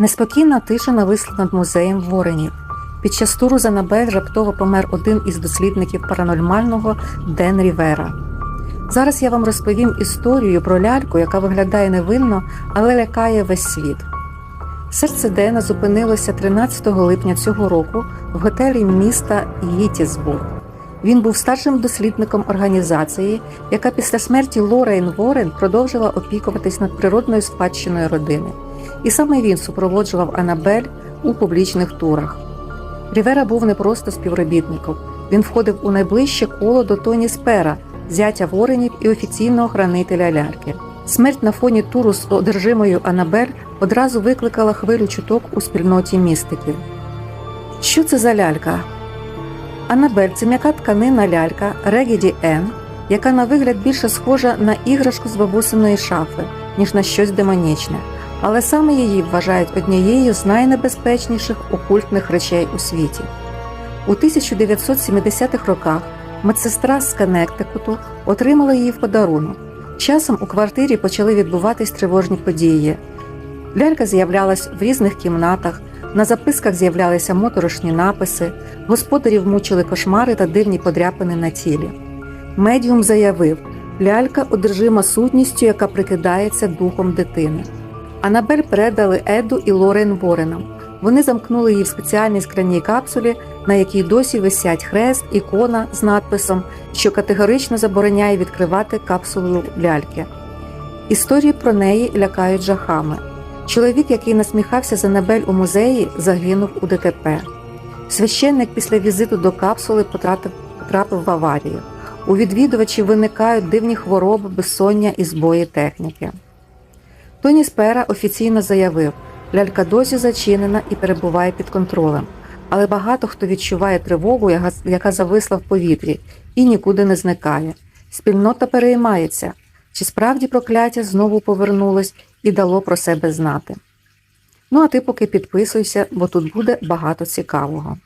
Неспокійна тиша нависла над музеєм Воренів. Під час туру з Анабель раптово помер один із дослідників паранормального Ден Рівера. Зараз я вам розповім історію про ляльку, яка виглядає невинно, але лякає весь світ. Серце Дена зупинилося 13 липня цього року в готелі міста Гіттісбург. Він був старшим дослідником організації, яка після смерті Лорейн Ворен продовжила опікуватись над природною спадщиною родини. І саме він супроводжував Анабель у публічних турах. Рівера був не просто співробітником, він входив у найближче коло до Тоні Спера, зятя Воренів і офіційного хранителя ляльки. Смерть на фоні туру з одержимою Анабель одразу викликала хвилю чуток у спільноті містиків. Що це за лялька? Анабель це м'яка тканина лялька Регіді Н, яка на вигляд більше схожа на іграшку з бабусиної шафи, ніж на щось демонічне, але саме її вважають однією з найнебезпечніших окультних речей у світі. У 1970-х роках медсестра з Коннектикуту отримала її в подарунок. Часом у квартирі почали відбуватись тривожні події. Лялька з'являлась в різних кімнатах, на записках з'являлися моторошні написи, господарів мучили кошмари та дивні подряпини на тілі. Медіум заявив, лялька одержима сутністю, яка прикидається духом дитини. Анабель передали Еду і Лорен Воренам. Вони замкнули її в спеціальній скляній капсулі, на якій досі висять хрест, ікона з надписом, що категорично забороняє відкривати капсулу ляльки. Історії про неї лякають жахами. Чоловік, який насміхався з Анабель у музеї, загинув у ДТП. Священник після візиту до капсули потрапив, потрапив в аварію. У відвідувачів виникають дивні хвороби, безсоння і збої техніки. Тоні Спера офіційно заявив, лялька досі зачинена і перебуває під контролем, але багато хто відчуває тривогу, яка зависла в повітрі і нікуди не зникає. Спільнота переймається, чи справді прокляття знову повернулось і дало про себе знати. Ну а ти поки підписуйся, бо тут буде багато цікавого.